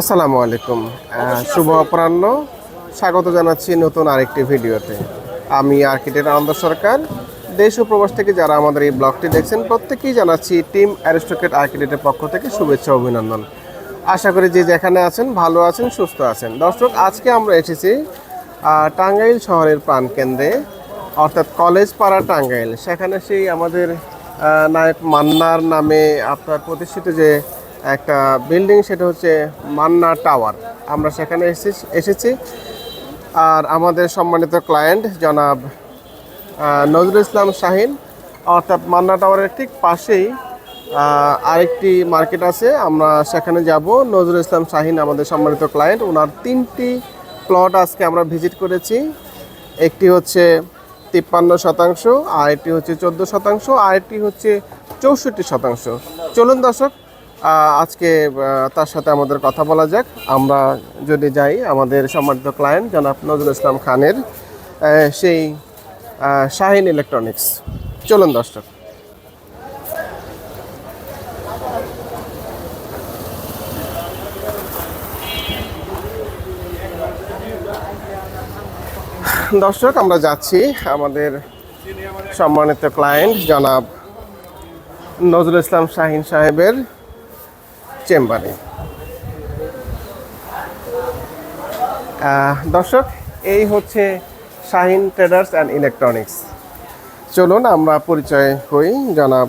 আসসালামু আলাইকুম। শুভ অপরাহ্ন। স্বাগত জানাচ্ছি নতুন আরেকটি ভিডিওতে। আমি আর্কিটেক্ট আনন্দ সরকার। দেশ ও প্রবাস থেকে যারা আমাদের এই ব্লগটি দেখছেন প্রত্যেকেই জানাচ্ছি টিম অ্যারিস্টোকেট আর্কিটেক্টের পক্ষ থেকে শুভেচ্ছা অভিনন্দন। আশা করি যে যেখানে আছেন, ভালো আছেন, সুস্থ আছেন। দর্শক, আজকে আমরা এসেছি টাঙ্গাইল শহরের প্রাণকেন্দ্রে অর্থাৎ কলেজ পাড়া টাঙ্গাইল। সেখানে সেই আমাদের নায়ক মান্নার নামে আপনার প্রতিষ্ঠিত যে একটা বিল্ডিং সেটা হচ্ছে মান্না টাওয়ার আমরা সেখানে এসেছি এসেছি। আর আমাদের সম্মানিত ক্লায়েন্ট জনাব নজরুল ইসলাম শাহিন। অর্থাৎ মান্না টাওয়ারের ঠিক পাশেই আরেকটি মার্কেট আছে। আমরা সেখানে যাব। নজরুল ইসলাম শাহিন, আমাদের সম্মানিত ক্লায়েন্ট ওনার তিনটি প্লট আজকে আমরা ভিজিট করেছি। একটি হচ্ছে তিপ্পান্ন শতাংশ আর একটি হচ্ছে চোদ্দ শতাংশ আর একটি হচ্ছে চৌষট্টি শতাংশ। চলুন দর্শক আজকে তার সাথে আমাদের কথা বলা যাক। আমরা যদি যাই, আমাদের সম্মানিত ক্লায়েন্ট জনাব নজরুল ইসলাম খানের সেই শাহিন ইলেকট্রনিক্স চলুন দর্শক। দর্শক, আমরা যাচ্ছি আমাদের সম্মানিত ক্লায়েন্ট জনাব নজরুল ইসলাম শাহিন সাহেবের চেম্বারে। দর্শক এই হচ্ছে শাহিন ট্রেডার্স অ্যান্ড ইলেকট্রনিক্স। চলুন আমরা পরিচয় হই জনাব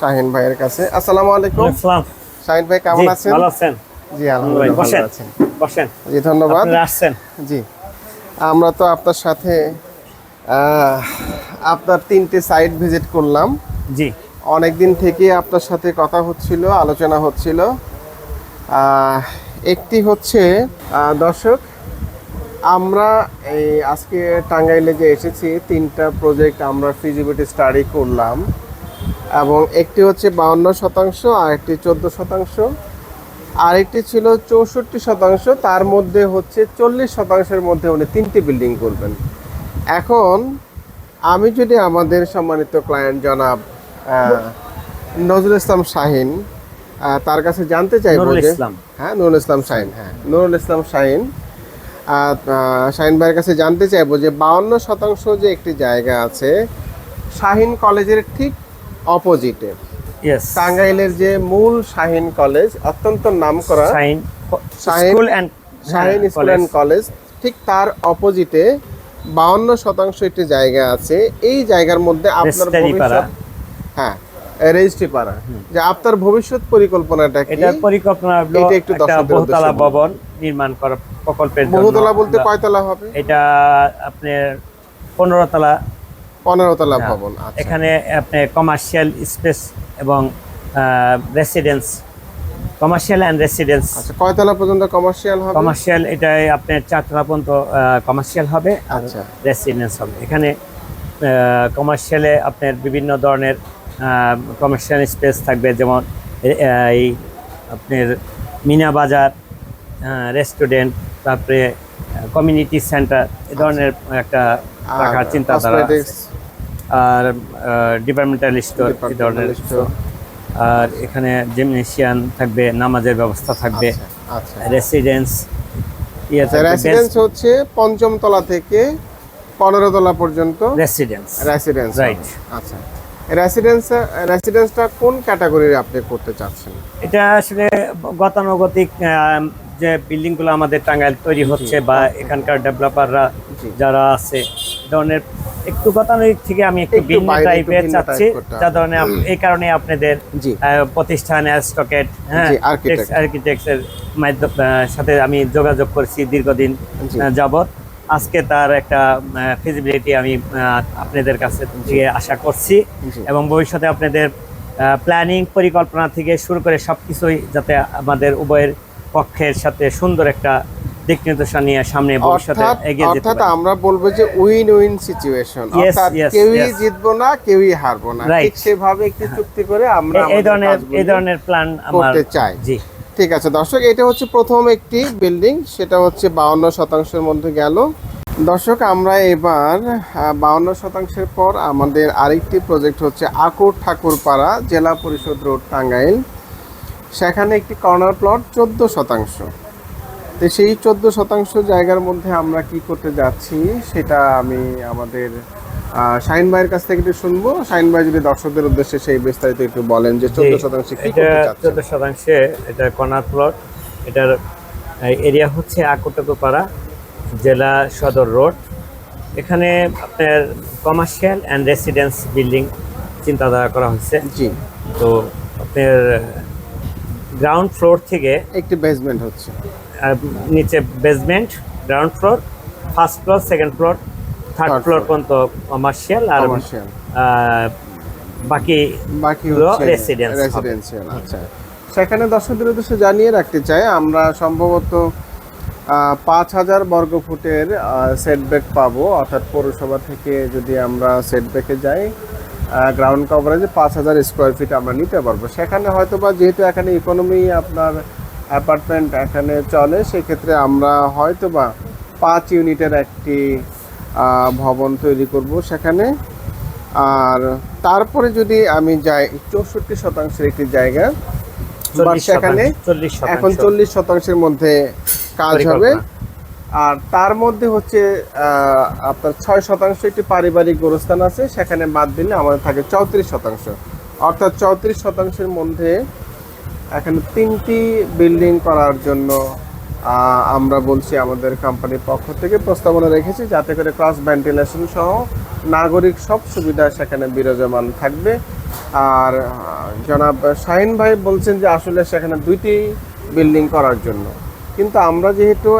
শাহিন ভাইয়ের কাছে। আসসালামু আলাইকুম। শাহিন ভাই কেমন জি, আছেন? ভালো আছেন? জি আলহামদুলিল্লাহ আছেন। বসেন। জি ধন্যবাদ। আসছেন। জি। আমরা তো আপনার সাথে আপনার তিনটে সাইট ভিজিট করলাম। জি। অনেক দিন থেকে আপনার সাথে কথা হচ্ছিল আলোচনা হচ্ছিল। একটি হচ্ছে দর্শক, আমরা এই আজকে টাঙ্গাইলে যে এসেছি, তিনটা প্রজেক্ট আমরা ফিজিবিলিটি স্টাডি করলাম। এবং একটি হচ্ছে বাউন্ন শতাংশ, আর একটি চোদ্দ শতাংশ। আরেকটি ছিল চৌষট্টি শতাংশ, তার মধ্যে হচ্ছে চল্লিশ শতাংশের মধ্যে উনি তিনটি বিল্ডিং করবেন। এখন, আমি যদি আমাদের সম্মানিত ক্লায়েন্ট জনাব নজরুল ইসলাম শাহিন তার কাছে জানতে চাইব যে ইসলাম। হ্যাঁ নুরুল ইসলাম শাহিন হ্যাঁ। নুরুল ইসলাম শাহিন শাহিন ভাইয়ের কাছে জানতে চাইব যে বাউন্ন শতাংশ যে একটি জায়গা আছে শাহিন কলেজের ঠিক অপোজিটে। টাঙ্গাইলের যে মূল শাহিন কলেজ অত্যন্ত নামকরা shine Shaheen- school and Shaheen school and college ঠিক তার অপোজিটে বাউন্ন শতাংশ একটি জায়গা আছে। এই জায়গার মধ্যে আপনার ভবিষ্যৎ হ্যাঁ রেজিস্ট্রি পাড়া। যে আপনার ভবিষ্যৎ পরিকল্পনাটা কি? এটার পরিকল্পনা হলো একটু বহুতলা ভবন নির্মাণ করা প্রকল্পের জন্য। বহুতলা বলতে কয়তলা হবে? এটা আপনার পনেরো তলা পনেরো তলা ভবন আচ্ছা। এখানে আপনি কমার্শিয়াল স্পেস এবং রেসিডেন্স কমার্শিয়াল অ্যান্ড রেসিডেন্স আচ্ছা কয়তলা পর্যন্ত কমার্শিয়াল হবে? কমার্শিয়াল এটাই আপনার চারতলা পর্যন্ত কমার্শিয়াল হবে আচ্ছা। রেসিডেন্স হবে। এখানে কমার্শিয়ালে আপনার বিভিন্ন ধরনের কমার্শিয়াল স্পেস থাকবে যেমন এই আপনার মিনা বাজার রেস্টুরেন্ট তারপরে কমিউনিটি সেন্টার এ ধরনের একটা রাখার চিন্তাধারা। আর ডিপার্টমেন্টাল স্টোর Departmental ধরনের। আর এখানে জিমনেশিয়ান থাকবে নামাজের ব্যবস্থা থাকবে আচ্ছা, আচ্ছা রেসিডেন্স ইয়ে রেসিডেন্স হচ্ছে পঞ্চম তলা থেকে পনেরো তলা পর্যন্ত রেসিডেন্স রেসিডেন্স Right. আচ্ছা রেসিডেন্স রেসিডেন্সটা কোন ক্যাটাগরির আপনি করতে চাচ্ছেন? এটা আসলে গতানুগতিক যে বিল্ডিংগুলো আমাদের টাঙ্গাইল তৈরি হচ্ছে বা এখানকার ডেভেলপাররা। যারা আছে ধরনের একটু গতানুগতিক থেকে আমি একটু ভিন্ন টাইপের চাচ্ছি। যার ধরনের এই কারণে আপনাদের প্রতিষ্ঠান স্টকেট হ্যাঁ। আর্কিটেক্টের সাথে আমি যোগাযোগ করছি দীর্ঘদিন যাবত আজকে তার একটা ফিজিবিলিটি আমি আপনাদের কাছে থেকে আশা করছি। এবং ভবিষ্যতে আপনাদের প্ল্যানিং পরিকল্পনা থেকে শুরু করে সব কিছুই যাতে আমাদের উভয়ের পক্ষের সাথে সুন্দর একটা দিক নির্দেশনা নিয়ে সামনে ভবিষ্যতে এগিয়ে যেতে অর্থাৎ আমরা বলব যে উইন উইন সিচুয়েশন অর্থাৎ কেউই জিতবো না কেউই হারবো না। ঠিক সেভাবে একটি চুক্তি করে আমরা এই ধরনের এই ধরনের প্ল্যান আমার করতে চাই। জি। ঠিক আছে, দর্শক, এটা হচ্ছে প্রথম একটি বিল্ডিং সেটা হচ্ছে বাউন্ন শতাংশের মধ্যে গেল। দর্শক, আমরা এবার বাউন্ন শতাংশের পর আমাদের আরেকটি প্রজেক্ট হচ্ছে আকুর ঠাকুরপাড়া, জেলা পরিষদ রোড, টাঙ্গাইল। সেখানে একটি কর্নার প্লট চোদ্দ শতাংশ। তো সেই চোদ্দ শতাংশ জায়গার মধ্যে আমরা কি করতে যাচ্ছি, সেটা আমি আমাদের শাহিন ভাইয়ের কাছ থেকে একটু শুনব। শাহিন ভাই যদি দর্শকদের উদ্দেশ্যে সেই বিস্তারিত একটু বলেন যে চোদ্দ শতাংশে কি এটা চোদ্দ শতাংশে এটা কর্নার প্লট এটার এরিয়া হচ্ছে আকটকপাড়া জেলা সদর রোড। এখানে আপনার কমার্শিয়াল অ্যান্ড রেসিডেন্স বিল্ডিং চিন্তাধারা করা হয়েছে জি। তো আপনার গ্রাউন্ড ফ্লোর থেকে একটি বেসমেন্ট হচ্ছে। নিচে basement ground floor first floor second floor third floor পর্যন্ত কমার্শিয়াল আর বাকি বাকি। রেসিডেন্সিয়াল আচ্ছা। সেখানে দর্শকদের উদ্দেশ্যে জানিয়ে রাখতে চাই আমরা সম্ভবত পাঁচ হাজার বর্গ ফুটের সেটব্যাক পাবো। অর্থাৎ পৌরসভা থেকে যদি আমরা সেটব্যাকে যাই গ্রাউন্ড কভারেজে পাঁচ হাজার স্কোয়ার ফিট আমরা নিতে পারব। সেখানে হয়তো বা যেহেতু এখানে ইকোনমি আপনার অ্যাপার্টমেন্ট এখানে চলে সেক্ষেত্রে আমরা হয়তো বা পাঁচ ইউনিটের একটি ভবন তৈরি করব সেখানে। আর তারপরে যদি আমি যাই চৌষট্টি শতাংশের একটি জায়গা সেখানে এখন চল্লিশ শতাংশের মধ্যে কাজ হবে। আর তার মধ্যে হচ্ছে আহ, আপনার ছয় শতাংশ একটি পারিবারিক গোরস্থান আছে সেখানে বাদ দিলে আমাদের থাকে চৌত্রিশ শতাংশ। অর্থাৎ চৌত্রিশ শতাংশের মধ্যে এখানে তিনটি বিল্ডিং করার জন্য আমরা বলছি আমাদের কোম্পানির পক্ষ থেকে প্রস্তাবনা রেখেছি যাতে করে ক্রস ভেন্টিলেশন সহ নাগরিক সব সুবিধা সেখানে বিরাজমান থাকবে। আর জনাব শাহিন ভাই বলছেন যে আসলে সেখানে দুইটি বিল্ডিং করার জন্য। কিন্তু আমরা যেহেতু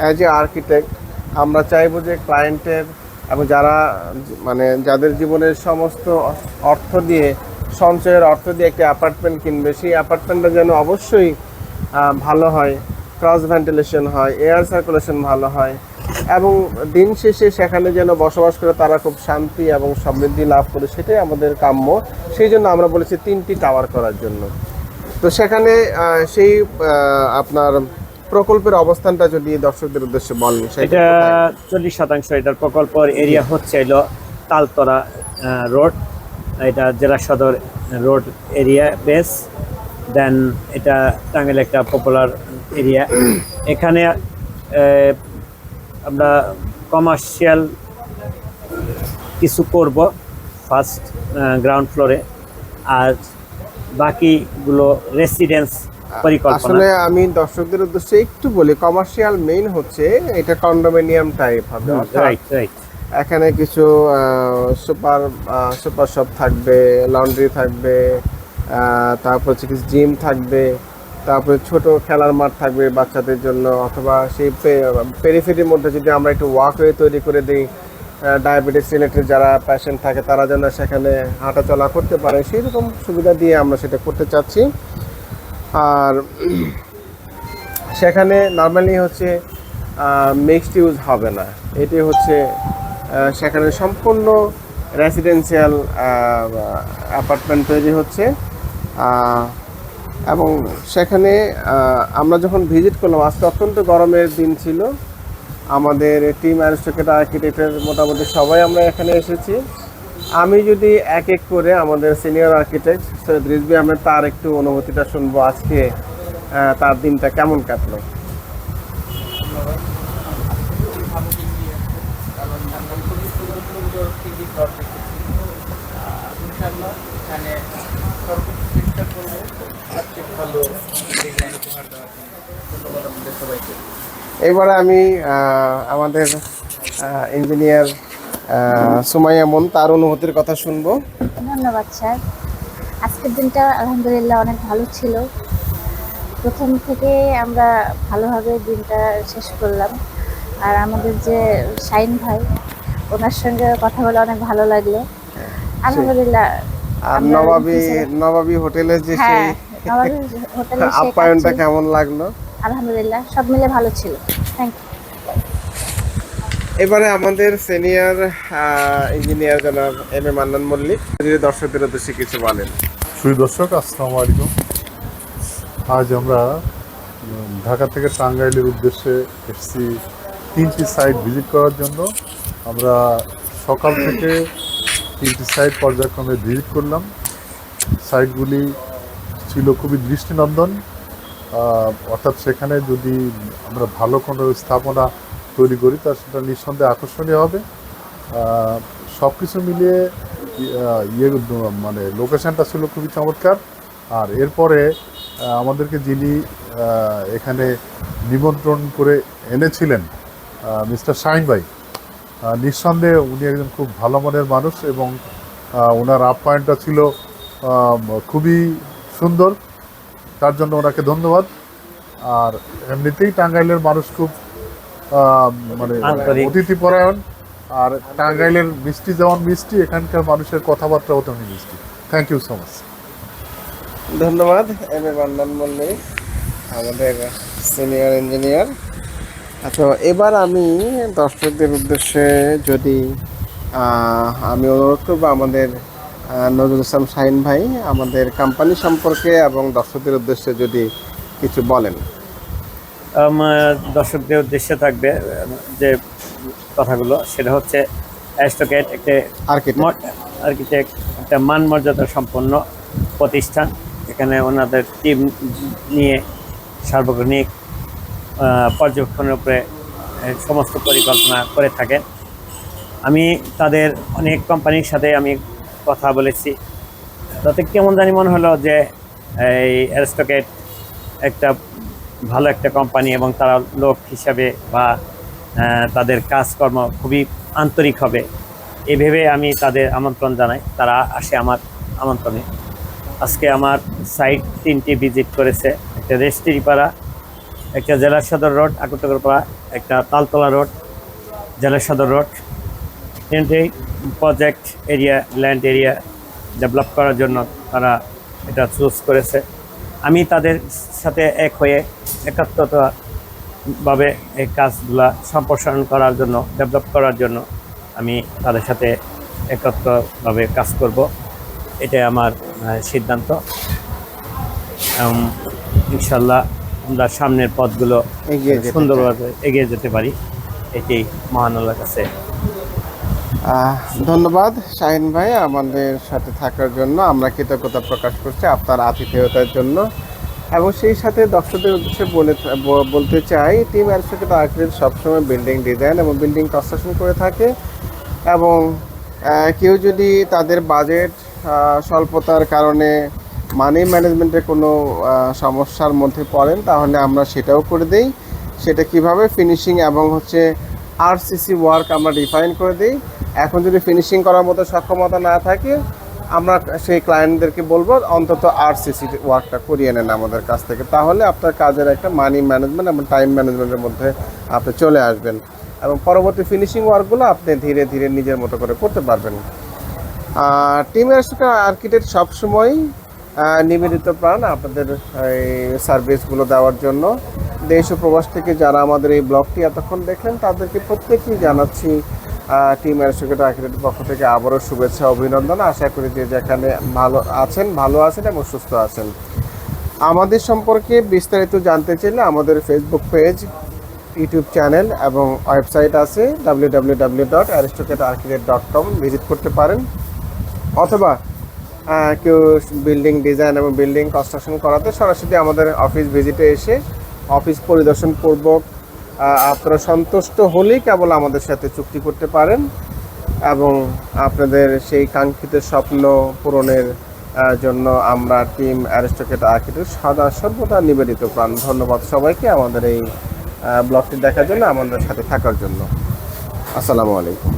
অ্যাজ এ আর্কিটেক্ট আমরা চাইব যে ক্লায়েন্টের এবং যারা মানে যাদের জীবনের সমস্ত অর্থ দিয়ে, সঞ্চয়ের অর্থ দিয়ে একটি অ্যাপার্টমেন্ট কিনবে, সেই অ্যাপার্টমেন্টটা যেন অবশ্যই ভালো হয়। ক্রস ভেন্টিলেশন হয় এয়ার সার্কুলেশন ভালো হয় এবং দিন শেষে সেখানে যেন বসবাস করে তারা খুব শান্তি এবং সমৃদ্ধি লাভ করে সেটাই আমাদের কাম্য। সেই জন্য আমরা বলেছি তিনটি টাওয়ার করার জন্য। তো সেখানে সেই আপনার প্রকল্পের অবস্থানটা যদি দর্শকদের উদ্দেশ্যে বলেন সেটা চল্লিশ শতাংশ এটার প্রকল্পের এরিয়া হচ্ছে হলো তালতরা রোড এটা জেলা সদর রোড এরিয়া বেস দেন এটা টাঙ্গাইল একটা পপুলার এরিয়া এখানে আমরা কমার্শিয়াল কিছু করব ফার্স্ট গ্রাউন্ড ফ্লোরে আর বাকিগুলো রেসিডেন্স আসলে আমি দর্শকদের উদ্দেশ্যে একটু বলি কমার্শিয়াল মেইন হচ্ছে এটা কন্ডোমিনিয়াম টাইপ হবে রাইট রাইট এখানে কিছু সুপার সুপার শপ থাকবে লন্ড্রি থাকবে তারপর হচ্ছে কিছু জিম থাকবে, তারপরে ছোট খেলার মাঠ থাকবে বাচ্চাদের জন্য, অথবা সেই পেরিফেরির মধ্যে যদি আমরা একটু ওয়াকওয়ে তৈরি করে দিই ডায়াবেটিস রিলেটেড যারা প্যাশেন্ট থাকে তারা যেন সেখানে হাঁটা চলা করতে পারে সেই রকম সুবিধা দিয়ে আমরা সেটা করতে চাচ্ছি। আর সেখানে নর্মালি হচ্ছে মিক্সড ইউজ হবে না। এটি হচ্ছে সেখানে সম্পূর্ণ রেসিডেন্সিয়াল অ্যাপার্টমেন্ট তৈরি হচ্ছে। এবং সেখানে আমরা যখন ভিজিট করলাম, আজকে অত্যন্ত গরমের দিন ছিল, আমাদের টিম অ্যারিস্টোকেট আর্কিটেক্টের মোটামুটি সবাই আমরা এখানে এসেছি। আমি যদি এক এক করে আমাদের সিনিয়র আর্কিটেক্ট সৈয়দ রিজবি আহমেদ, তার একটু অনুভূতিটা শুনব আজকে তার দিনটা কেমন কাটলো। এখানে সর্বোচ্চ চেষ্টা করব সবচেয়ে ভালো ডিজাইন উপহার দেওয়ার জন্য ধন্যবাদ আমাদের সবাইকে এবারে আমি আমাদের ইঞ্জিনিয়ার সুমাইয়া মন তার অনুভূতির কথা শুনব। ধন্যবাদ স্যার। আজকের দিনটা আলহামদুলিল্লাহ অনেক ভালো ছিল। প্রথম থেকে আমরা ভালোভাবে দিনটা শেষ করলাম। আর আমাদের যে শাইন ভাই ওনার সঙ্গে কথা বলে অনেক ভালো লাগল। আলহামদুলিল্লাহ আর নবাবী নবাবী হোটেলের যে হ্যাঁ সেই আমাদের হোটেলে সে আপ্যায়নটা কেমন লাগল? আলহামদুলিল্লাহ সব মিলে ভালো ছিল। থ্যাংক ইউ এবারে আমাদের সিনিয়র ইঞ্জিনিয়ার জনাব এম এ মান্নান মল্লিক। যদি দর্শকদের উদ্দেশ্যে কিছু বলেন। সুই দর্শক আসসালামু আলাইকুম। আজ আমরা ঢাকা থেকে টাঙ্গাইলের উদ্দেশ্যে এসেছি তিনটি সাইট ভিজিট করার জন্য। আমরা সকাল থেকে তিনটি সাইট পর্যায়ক্রমে ভিজিট করলাম। সাইটগুলি ছিল খুবই দৃষ্টিনন্দন। অর্থাৎ সেখানে যদি আমরা ভালো কোনো স্থাপনা তৈরি করি তা সেটা নিঃসন্দেহে আকর্ষণীয় হবে। সব কিছু মিলিয়ে ইয়ে মানে লোকেশানটা ছিল খুবই চমৎকার। আর এরপরে আমাদেরকে যিনি এখানে নিমন্ত্রণ করে এনেছিলেন মিস্টার শাহিন ভাই নিঃসন্দেহে উনি একজন খুব ভালো মনের মানুষ এবং ওনার আপ্যায়নটা ছিল খুবই সুন্দর। তার জন্য ওনাকে ধন্যবাদ। আর এমনিতেই টাঙ্গাইলের মানুষ খুব আহ, মানে। অতিথি পরায়ণ আর টাঙ্গাইলের মিষ্টি যেমন মিষ্টি এখানকার মানুষের কথাবার্তাও তেমনি মিষ্টি। থ্যাংক ইউ সো মাচ ধন্যবাদ এম এ মান্নান মল্লিক আমাদের সিনিয়র ইঞ্জিনিয়ার আচ্ছা এবার আমি দর্শকদের উদ্দেশ্যে যদি আহ, আমি অনুরোধ করব আমাদের নজরুল ইসলাম শাহিন ভাই আমাদের কোম্পানি সম্পর্কে এবং দর্শকদের উদ্দেশ্যে যদি কিছু বলেন। আমার দর্শকদের উদ্দেশ্যে থাকবে যে কথাগুলো সেটা হচ্ছে অ্যাস্টোকেট একটা আর্কিটেক্ট আর্কিটেক্ট একটা মান মর্যাদা সম্পন্ন প্রতিষ্ঠান। এখানে ওনাদের টিম নিয়ে সার্বক্ষণিক পর্যবেক্ষণের উপরে সমস্ত পরিকল্পনা করে থাকেন। আমি তাদের অনেক কোম্পানির সাথে আমি কথা বলেছি। তাতে কেমন জানি মনে হলো যে এই অ্যারিস্টোকেট একটা ভালো একটা কোম্পানি এবং তারা লোক হিসাবে বা তাদের কাজকর্ম খুবই আন্তরিক হবে। এই ভেবে আমি তাদের আমন্ত্রণ জানাই। তারা আসে আমার আমন্ত্রণে। আজকে আমার সাইট তিনটি ভিজিট করেছে। একটা রেস্টিরিপাড়া একটা জেলা সদর রোড আকরতগরপাড়া একটা তালতলা রোড জেলা সদর রোড তিনটেই project area land area develop করার জন্য তারা এটা চুজ করেছে। আমি তাদের সাথে এক হয়ে একাত্মতাভাবে এই কাজগুলা সম্প্রসারণ করার জন্য ডেভেলপ করার জন্য আমি তাদের সাথে একত্রভাবে কাজ করব। এটাই আমার সিদ্ধান্ত। ইনশাল্লাহ আমরা সামনের পথগুলো এগিয়ে সুন্দরভাবে এগিয়ে যেতে পারি। এটি মহান আল্লাহর কাছে ধন্যবাদ শাহিন ভাই আমাদের সাথে থাকার জন্য। আমরা কৃতজ্ঞতা প্রকাশ করছি আপনার আতিথেয়তার জন্য। এবং সেই সাথে দর্শকদের উদ্দেশ্যে বলে বলতে চাই, টিম অ্যারোস্টেট আর্কিটেক্ট সবসময় বিল্ডিং ডিজাইন এবং বিল্ডিং কনস্ট্রাকশন করে থাকে। এবং কেউ যদি তাদের বাজেট স্বল্পতার কারণে মানি ম্যানেজমেন্টের কোনো সমস্যার মধ্যে পড়েন, তাহলে আমরা সেটাও করে দেই। সেটা কীভাবে ফিনিশিং এবং হচ্ছে আরসিসি ওয়ার্ক আমরা ডিফাইন করে দিই। এখন যদি ফিনিশিং করার মতো সক্ষমতা না থাকে, আমরা সেই ক্লায়েন্টদেরকে বলব, অন্তত আরসিসি ওয়ার্কটা করিয়ে নেন আমাদের কাছ থেকে। তাহলে আপনার কাজের একটা মানি ম্যানেজমেন্ট এবং টাইম ম্যানেজমেন্টের মধ্যে আপনি চলে আসবেন। এবং পরবর্তী ফিনিশিং ওয়ার্কগুলো আপনি ধীরে ধীরে নিজের মতো করে করতে পারবেন। টিম আর্কিটেক্ট সবসময় নিবেদিত প্রাণ আপনাদের, এই সার্ভিসগুলো দেওয়ার জন্য। দেশ ও প্রবাস থেকে যারা আমাদের এই ব্লগটি এতক্ষণ দেখলেন, তাদেরকে প্রত্যেকেই জানাচ্ছি টিম অ্যারিস্টোকেট আর্কিটেক্টের পক্ষ থেকে আবারও শুভেচ্ছা, অভিনন্দন। আশা করি যে যেখানে ভালো আছেন ভালো আছেন এবং সুস্থ আছেন। আমাদের সম্পর্কে বিস্তারিত জানতে চাইলে আমাদের ফেসবুক পেজ ইউটিউব চ্যানেল এবং ওয়েবসাইট আছে ডাব্লিউ ডট ডট ভিজিট করতে পারেন। অথবা কেউ বিল্ডিং ডিজাইন এবং বিল্ডিং কনস্ট্রাকশন করাতে সরাসরি আমাদের অফিস ভিজিটে এসে অফিস পরিদর্শন করব আপনারা সন্তুষ্ট হলেই কেবল আমাদের সাথে চুক্তি করতে পারেন এবং আপনাদের সেই কাঙ্ক্ষিত স্বপ্ন পূরণের জন্য আমরা টিম অ্যারিস্টোকেট আর্কিটেক্ট সদা সর্বদা নিবেদিত প্রাণ। ধন্যবাদ সবাইকে আমাদের এই ব্লগটি দেখার জন্য, আমাদের সাথে থাকার জন্য। আসসালামু আলাইকুম।